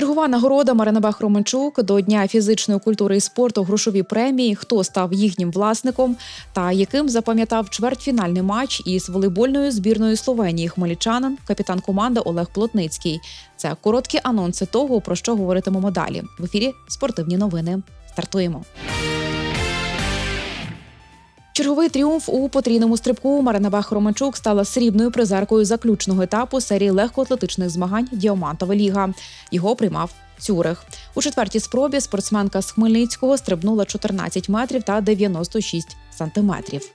Чергова нагорода Марина Романчук до Дня фізичної культури і спорту грошові премії. Хто став їхнім власником та яким запам'ятав чвертьфінальний матч із волейбольною збірною Словенії хмельничанин, капітан команди Олег Плотницький. Це короткі анонси того, про що говоритимемо далі. В ефірі спортивні новини. Стартуємо. Черговий тріумф у потрійному стрибку Марина Бах Романчук стала срібною призеркою заключного етапу серії легкоатлетичних змагань Діамантова ліга. Його приймав Цюрих. У четвертій спробі спортсменка з Хмельницького стрибнула 14 метрів та 96 сантиметрів.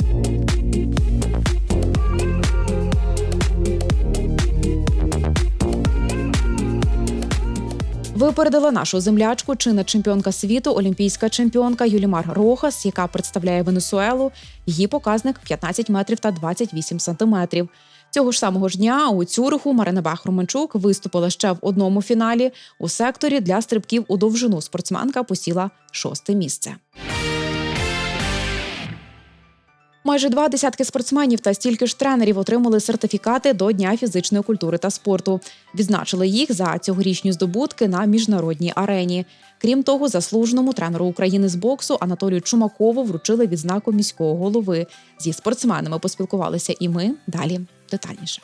Випередила нашу землячку чинна чемпіонка світу, олімпійська чемпіонка Юлімар Рохас, яка представляє Венесуелу. Її показник 15 метрів та 28 сантиметрів. Цього ж самого ж дня у Цюриху Марина Бах Романчук виступила ще в одному фіналі. У секторі для стрибків у довжину спортсменка посіла шосте місце. Майже два десятки спортсменів та стільки ж тренерів отримали сертифікати до Дня фізичної культури та спорту. Відзначили їх за цьогорічні здобутки на міжнародній арені. Крім того, заслуженому тренеру України з боксу Анатолію Чумакову вручили відзнаку міського голови. Зі спортсменами поспілкувалися і ми далі детальніше.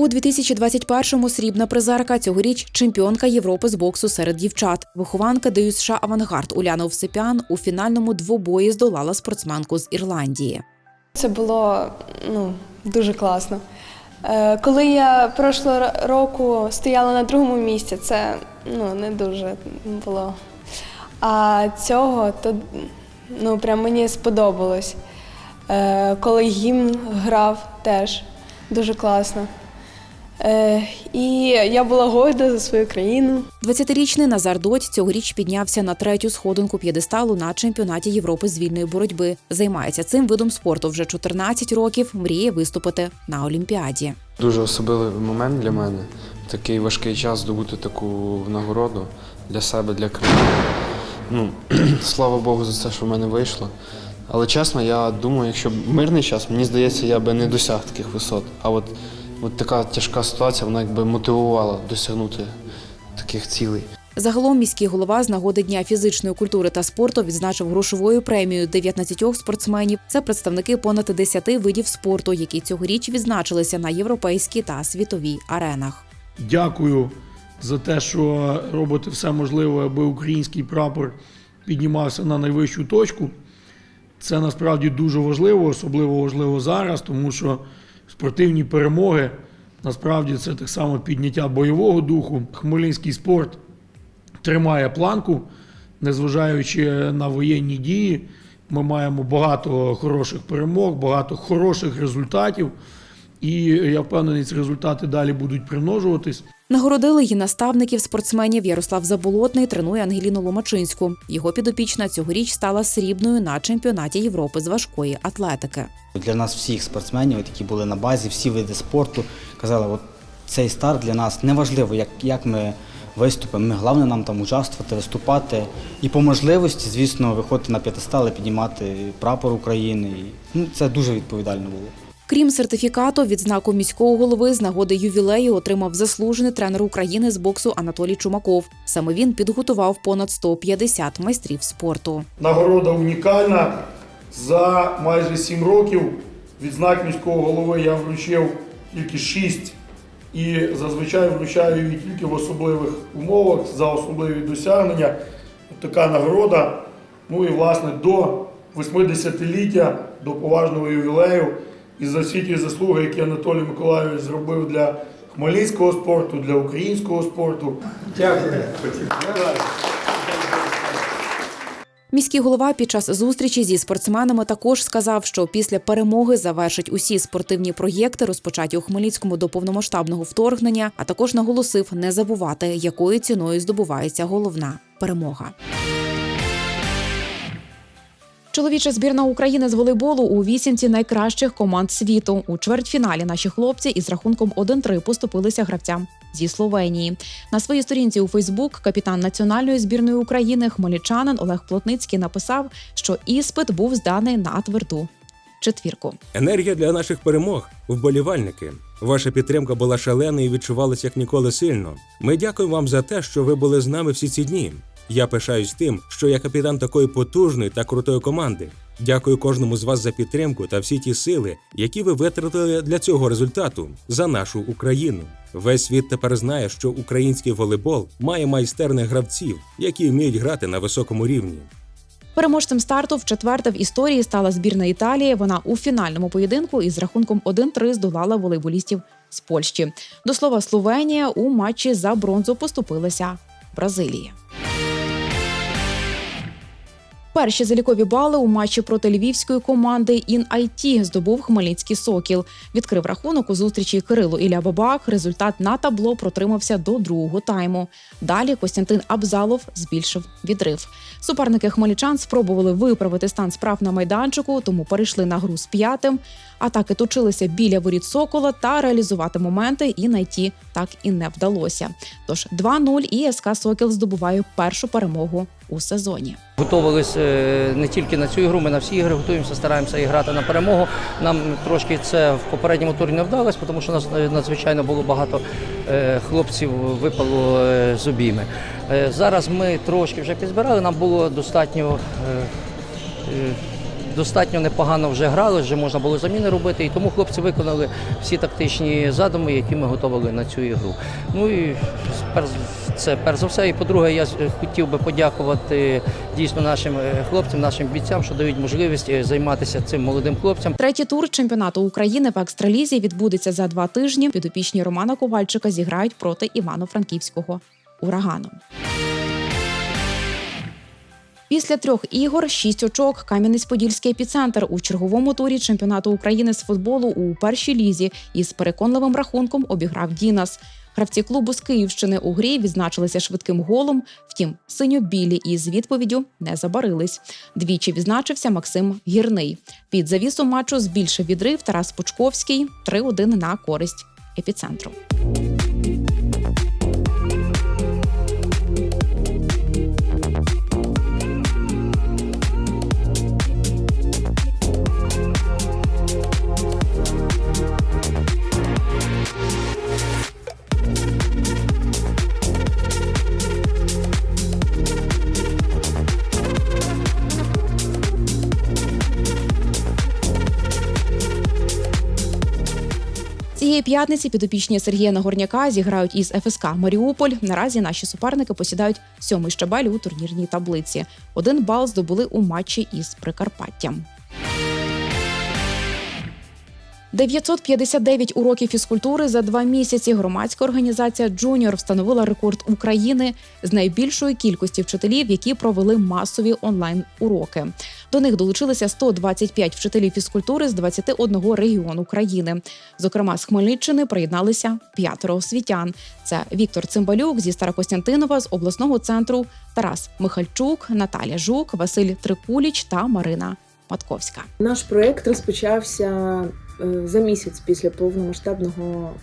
У 2021-му срібна призерка цьогоріч чемпіонка Європи з боксу серед дівчат. Вихованка ДЮСШ «Авангард» Уляна Овсепян у фінальному двобої здолала спортсменку з Ірландії. Це було ну, дуже класно. Е, Коли я прошлого року стояла на другому місці, це ну, не дуже було. А цього то ну, прям мені сподобалось. Е, Коли гімн грав, теж дуже класно. Е, І я була горда за свою країну. 20-річний Назар Додь цьогоріч піднявся на третю сходинку п'єдесталу на чемпіонаті Європи з вільної боротьби. Займається цим видом спорту вже 14 років. Мріє виступити на Олімпіаді. Дуже особливий момент для мене. Такий важкий час здобути таку нагороду для себе, для країни. Ну, слава Богу, за це, що в мене вийшло. Але чесно, я думаю, якщо б мирний час, мені здається, я би не досяг таких висот. А от, от така тяжка ситуація, вона якби мотивувала досягнути таких цілей. Загалом міський голова з нагоди Дня фізичної культури та спорту відзначив грошовою премією 19 спортсменів. Це представники понад 10 видів спорту, які цьогоріч відзначилися на європейській та світовій аренах. Дякую за те, що робите все можливе, аби український прапор піднімався на найвищу точку. Це насправді дуже важливо, особливо важливо зараз, тому що спортивні перемоги насправді це так само підняття бойового духу. Хмельницький спорт тримає планку, незважаючи на воєнні дії. Ми маємо багато хороших перемог, багато хороших результатів. І я впевнений, ці результати далі будуть примножуватись. Нагородили її наставників спортсменів. Ярослав Заболотний тренує Ангеліну Ломачинську. Його підопічна цьогоріч стала срібною на чемпіонаті Європи з важкої атлетики. Для нас всіх спортсменів, які були на базі, всі види спорту, казали, от цей старт для нас неважливо, як, як ми виступимо. Ми головне нам там участвувати, виступати і по можливості, звісно, виходити на п'ятистали, піднімати прапор України. Ну, це дуже відповідально було. Крім сертифікату, відзнаку міського голови з нагоди ювілею отримав заслужений тренер України з боксу Анатолій Чумаков. Саме він підготував понад 150 майстрів спорту. Нагорода унікальна. За майже 7 років відзнак міського голови я вручив тільки 6 і зазвичай вручаю її тільки в особливих умовах за особливі досягнення. Така нагорода. Ну і власне до 80-ліття, до поважного ювілею і за всі ті заслуги, які Анатолій Миколайович зробив для хмельницького спорту, для українського спорту. Дякую. Міський голова під час зустрічі зі спортсменами також сказав, що після перемоги завершить усі спортивні проєкти, розпочаті у Хмельницькому до повномасштабного вторгнення, а також наголосив не забувати, якою ціною здобувається головна перемога. Чоловіча збірна України з волейболу у вісімці найкращих команд світу. У чвертьфіналі наші хлопці із рахунком 1-3 поступилися гравцям зі Словенії. На своїй сторінці у Фейсбук капітан національної збірної України хмельничанин Олег Плотницький написав, що іспит був зданий на тверду четвірку. Енергія для наших перемог, вболівальники. Ваша підтримка була шалена і відчувалася як ніколи сильно. Ми дякуємо вам за те, що ви були з нами всі ці дні. Я пишаюсь тим, що я капітан такої потужної та крутої команди. Дякую кожному з вас за підтримку та всі ті сили, які ви витратили для цього результату за нашу Україну. Весь світ тепер знає, що український волейбол має майстерних гравців, які вміють грати на високому рівні. Переможцем старту в четверте в історії стала збірна Італії. Вона у фінальному поєдинку із рахунком 1-3 здолала волейболістів з Польщі. До слова, Словенія у матчі за бронзу поступилася Бразилії. Перші залікові бали у матчі проти львівської команди «Ін-Айті» здобув Хмельницький Сокіл. Відкрив рахунок у зустрічі Кирило Ілля Бабак. Результат на табло протримався до другого тайму. Далі Костянтин Абзалов збільшив відрив. Суперники хмельничан спробували виправити стан справ на майданчику, тому перейшли на гру з п'ятим. Атаки точилися біля воріт Сокола та реалізувати моменти і найти так і не вдалося. Тож 2-0 і СК Сокіл здобуває першу перемогу у сезоні. Готувалися е, не тільки на цю ігру, ми на всі ігри готуємося, стараємося і грати на перемогу. Нам трошки це в попередньому турі не вдалося, тому що нас е, надзвичайно було багато е, хлопців випало з обійми. Зараз ми трошки вже підзбирали, нам було достатньо. Достатньо непогано вже грали, вже можна було заміни робити, і тому хлопці виконали всі тактичні задуми, які ми готували на цю ігру. Ну і це перш за все. І по-друге, я хотів би подякувати дійсно нашим е, хлопцям, нашим бійцям, що дають можливість е, займатися цим молодим хлопцям. Третій тур чемпіонату України в екстралізі відбудеться за два тижні. Підопічні Романа Ковальчика зіграють проти Івано-Франківського урагану. Після трьох ігор шість очок Кам'янець-Подільський епіцентр у черговому турі чемпіонату України з футболу у першій лізі із переконливим рахунком обіграв Дінас. Гравці клубу з Київщини у грі відзначилися швидким голом. Втім, синьо-білі із відповіддю не забарились. Двічі відзначився Максим Гірний. Під завісу матчу збільшив відрив Тарас Пучковський 3-1 на користь епіцентру. Цієї п'ятниці підопічні Сергія Нагорняка зіграють із ФСК Маріуполь. Наразі наші суперники посідають сьомий щабель у турнірній таблиці. Один бал здобули у матчі із Прикарпаттям. 959 уроків фізкультури за два місяці. Громадська організація Джуніор встановила рекорд України з найбільшої кількості вчителів, які провели масові онлайн уроки. До них долучилися 125 вчителів фізкультури з 21 регіону країни. Зокрема, з Хмельниччини приєдналися п'ятеро освітян. Це Віктор Цимбалюк зі Старокостянтинова з обласного центру, Тарас Михальчук, Наталя Жук, Василь Трикуліч та Марина Матковська. Наш проект розпочався за місяць після повномасштабного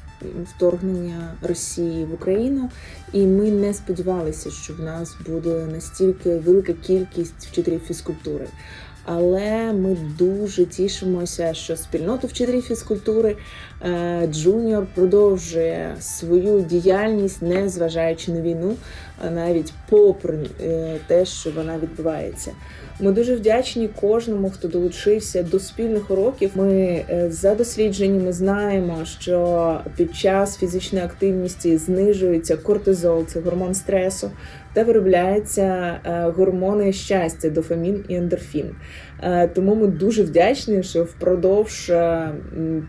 вторгнення Росії в Україну, і ми не сподівалися, що в нас буде настільки велика кількість вчителів фізкультури. Але ми дуже тішимося, що спільнота вчителів фізкультури е, Джуніор продовжує свою діяльність, не зважаючи на війну, навіть попри е, те, що вона відбувається. Ми дуже вдячні кожному, хто долучився до спільних уроків. Ми е, за дослідженнями знаємо, що під час фізичної активності знижується кортизол, це гормон стресу, та виробляються е, гормони щастя, дофамін і ендорфін. Е, Тому ми дуже вдячні, що впродовж е,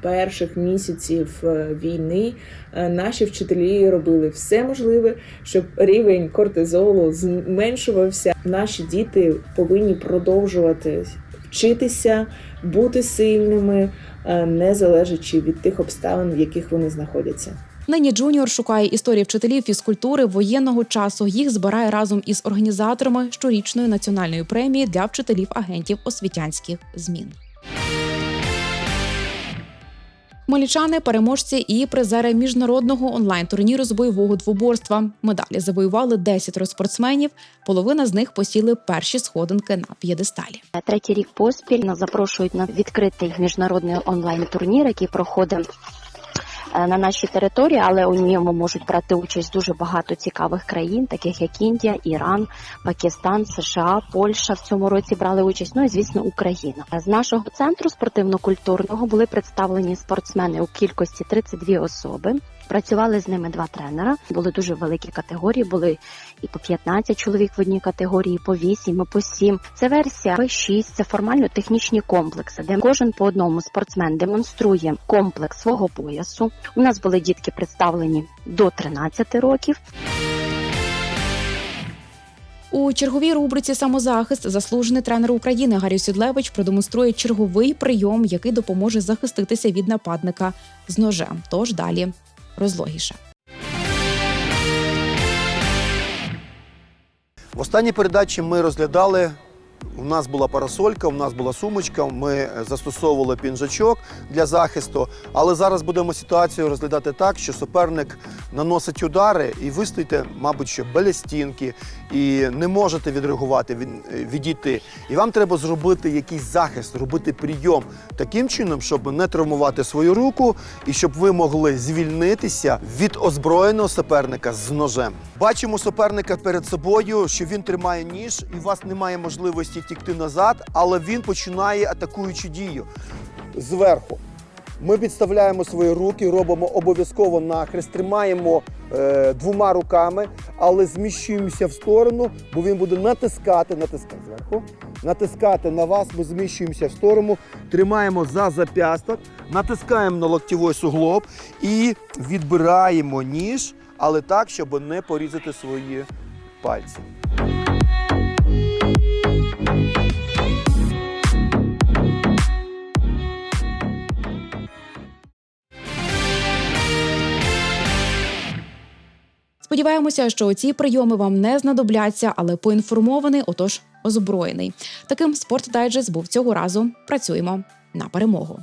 перших місяців війни наші вчителі робили все можливе, щоб рівень кортизолу зменшувався. Наші діти повинні продовжувати вчитися, бути сильними, не залежачи від тих обставин, в яких вони знаходяться. Нині Джуніор шукає історії вчителів фізкультури воєнного часу. Їх збирає разом із організаторами щорічної національної премії для вчителів агентів освітянських змін. Хмельничани, переможці і призери міжнародного онлайн-турніру з бойового двоборства. Медалі завоювали 10 спортсменів. Половина з них посіли перші сходинки на п'єдесталі. Третій рік поспіль нас запрошують на відкритий міжнародний онлайн-турнір, який проходить на нашій території, але у ньому можуть брати участь дуже багато цікавих країн, таких як Індія, Іран, Пакистан, США, Польща в цьому році брали участь. Ну і звісно, Україна. З нашого центру спортивно-культурного були представлені спортсмени у кількості 32 особи. Працювали з ними два тренера. Були дуже великі категорії. Були і по 15 чоловік в одній категорії, по 8, і по 7. Це версія P6, це формально-технічні комплекси, де кожен по одному спортсмен демонструє комплекс свого поясу. У нас були дітки представлені до 13 років. У черговій рубриці Самозахист заслужений тренер України Гаррій Сідлевич продемонструє черговий прийом, який допоможе захиститися від нападника з ножем. Тож далі розлогіше. В останній передачі ми розглядали. У нас була парасолька, у нас була сумочка. Ми е, застосовували пінжачок для захисту. Але зараз будемо ситуацію розглядати так, що суперник наносить удари, і ви стоїте, мабуть, що біля стінки, і не можете відреагувати, від- е, відійти. І вам треба зробити якийсь захист, робити прийом таким чином, щоб не травмувати свою руку і щоб ви могли звільнитися від озброєного суперника з ножем. Бачимо суперника перед собою, що він тримає ніж, і у вас немає можливості тікти назад, але він починає атакуючу дію зверху. Ми підставляємо свої руки, робимо обов'язково нахрест, тримаємо е, двома руками, але зміщуємося в сторону, бо він буде натискати, натискати зверху, натискати на вас. Ми зміщуємося в сторону, тримаємо за зап'ясток, натискаємо на локтєвий суглоб і відбираємо ніж, але так, щоб не порізати свої пальці. Сподіваємося, що ці прийоми вам не знадобляться, але поінформований, отож озброєний. Таким спорт дайджест був цього разу. Працюємо на перемогу.